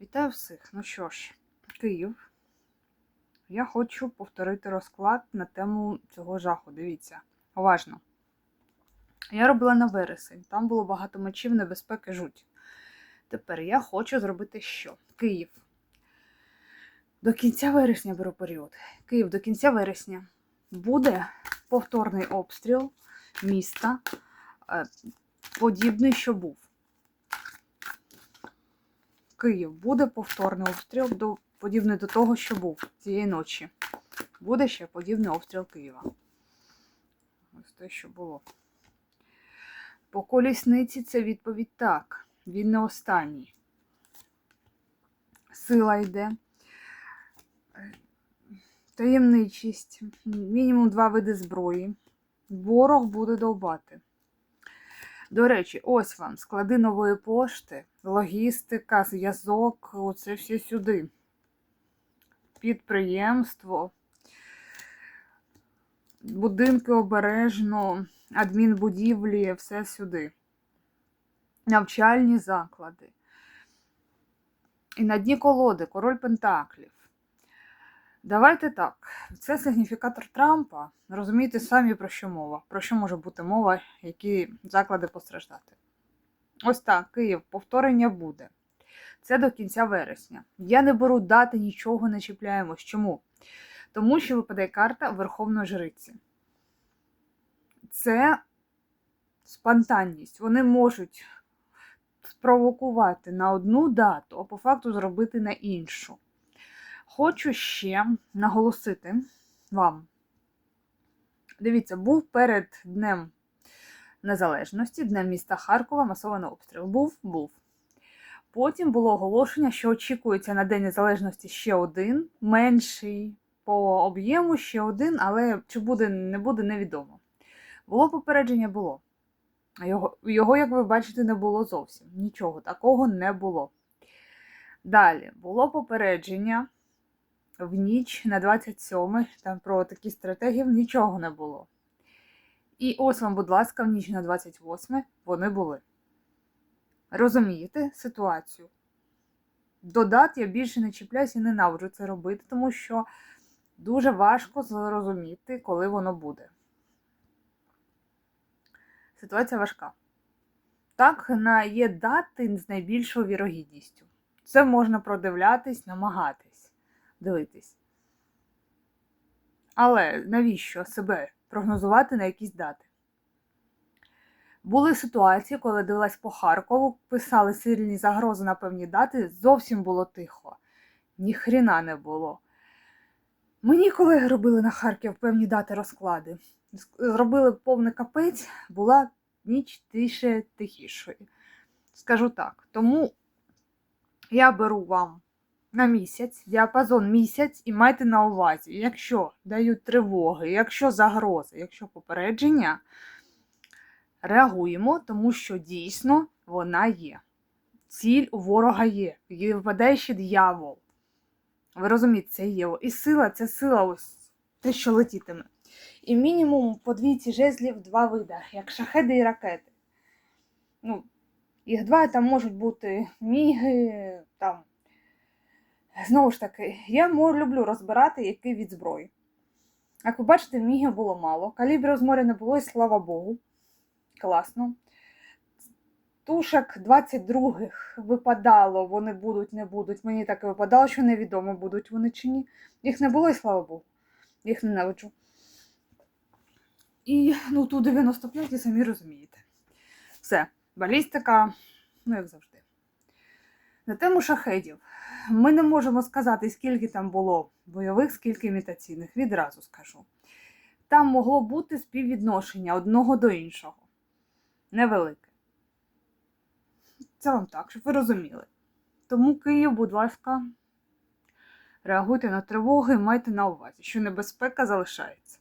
Вітаю всіх. Ну що ж, Київ. Я хочу повторити розклад на тему цього жаху. Дивіться, уважно. Я робила на вересень, там було багато мечів, небезпеки, жуть. Тепер я хочу зробити що? Київ. До кінця вересня беру період. Київ до кінця вересня буде повторний обстріл міста, е, подібний, що був. Київ буде повторний обстріл до, подібний до того, що був цієї ночі. Буде ще подібний обстріл Києва. Ось те, що було. По колісниці це відповідь так. Він не останній. Сила йде. Таємничість. Мінімум два види зброї. Ворог буде довбати. До речі, ось вам склади нової пошти, логістика, зв'язок, оце все сюди. Підприємство, будинки обережно, адмінбудівлі, все сюди. Навчальні заклади. І на дні колоди король Пентаклів. Давайте так. Це сигніфікатор Трампа. Розумієте самі про що мова. Про що може бути мова, які заклади постраждати. Ось так, Київ, повторення буде. Це до кінця вересня. Я не беру дати, нічого не чіпляємось. Чому? Тому що випадає карта Верховної Жриці. Це спонтанність. Вони можуть спровокувати на одну дату, а по факту зробити на іншу. Хочу ще наголосити вам. Дивіться, був перед Днем Незалежності, Днем міста Харкова, масований обстріл. Був, був. Потім було оголошення, що очікується на День Незалежності ще один, менший по об'єму ще один, але чи буде, не буде, невідомо. Було попередження, було. Його, його, як ви бачите, не було зовсім. Нічого такого не було. Далі було попередження в ніч на 27 там про такі стратегії нічого не було. І ось вам, будь ласка, в ніч на 28 вони були. Розумієте ситуацію? До дат я більше не чіпляюся і ненавиджу це робити, тому що дуже важко зрозуміти, коли воно буде. Ситуація важка. Так, на є дати з найбільшою вірогідністю. Це можна продивлятись, намагатись дивитись. Але навіщо себе прогнозувати на якісь дати? Були ситуації, коли дивилась по Харкову, писали сильні загрози на певні дати, зовсім було тихо. Ніхріна не було. Мені колеги робили на Харків певні дати розклади. Зробили повний капець, була ніч тише тихішою. Скажу так. Тому я беру вам на місяць, діапазон місяць, і майте на увазі, якщо дають тривоги, якщо загрози, якщо попередження, реагуємо, тому що дійсно вона є. Ціль у ворога є. І випадає ще дьявол. Ви розумієте, це є. І сила це сила, ось те, що летітиме. І мінімум по двійці жезлів два вида, як шахеди і ракети. Ну, їх два там можуть бути міги. Знову ж таки, я люблю розбирати, який від зброї. Як ви бачите, мігів було мало, калібрів з моря не було, і слава Богу. Класно. Тушок 22-х випадало, вони будуть, не будуть. Мені так і випадало, що невідомо, будуть вони чи ні. Їх не було, і слава Богу. Їх ненавиджу. І ну, ту 95 і самі розумієте. Все, балістика, ну як завжди. На тему шахедів. Ми не можемо сказати, скільки там було бойових, скільки імітаційних, відразу скажу. Там могло бути співвідношення одного до іншого. Невелике. Це вам так, щоб ви розуміли. Тому Київ, будь ласка, реагуйте на тривоги, майте на увазі, що небезпека залишається.